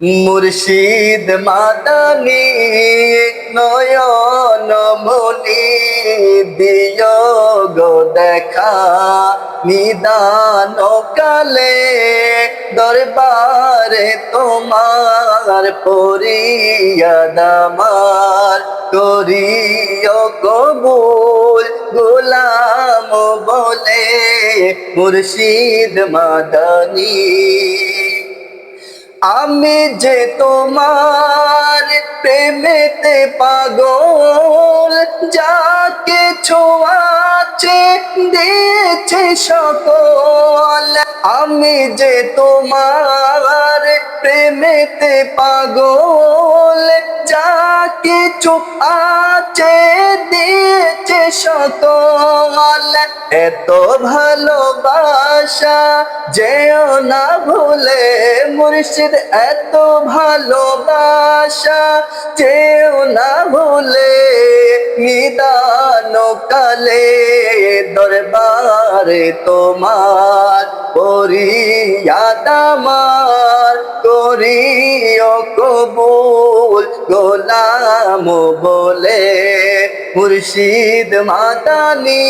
মুর্শিদ মাদানি নয়ন মনি দিয় গো দেখা নিদান কালে, দরবারে তোমার পরিয়া দামার করিও কবুল, গোলাম বলে মুর্শিদ মাদানী। আমি যে তোমার প্রেমেতে পাগল, যা কিছু আছে দিয়েছে সকল। আমি যে তোমার প্রেমেতে পাগল যা কিছু আছে, দিয়েছে সকল এত ভালোবাসা যেও না ভুলে, মুর্শিদ, এত ভালোবাসা যেও না ভুলে নিদান কালে দরবারে তোমার পরিয়াদামার করিও কবুল। গোলাম বলে মুর্শিদ মাদানী।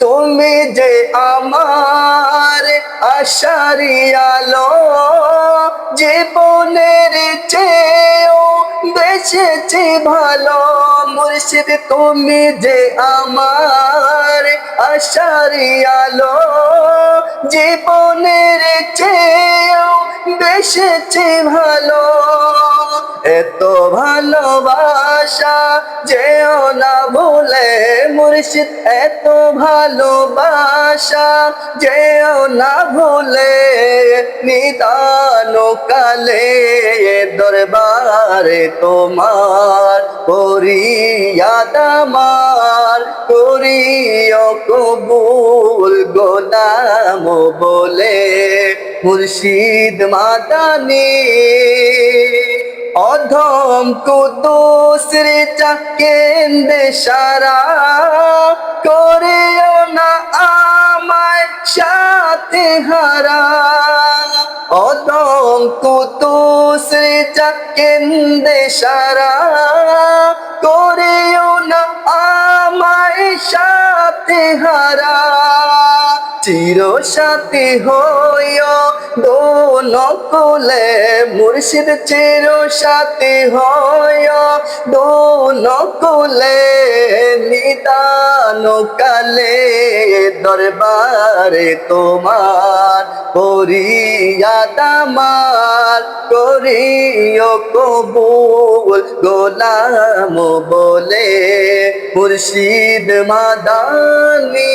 তুমি যে আমার আশারি আলো জীবনের চেয়েও বেশেছে ভালো, মুর্শিদ তুমি যে আমার আশারি আলো জীবনের চেয়েও বেশেছে ভালো, এত ভালোবাসা যেও না ভুলে, মুর্শিদ, এত ভালোবাসা যেও না ভুলে নিদান কালে দরবারে তোমার করিয়াদামার করিও কবুল গোলাম বলে। মুর্শিদ মাদানী। অধম কুদুসরে চাকেন্দে সারা। করেও না আমায় সাথে হারা। অদম কুতুসরে চাকেন্দে সারা। করেও না আমায় সাথে হারা। চির সাথী হইও দোন কোলে মুর্শিদ চির সাথী হয়। দোন কোলে নিদান কালে দরবারে তোমার পরিয়াদামার করিও কবুল। গোলাম বলে মুর্শিদ মাদানী।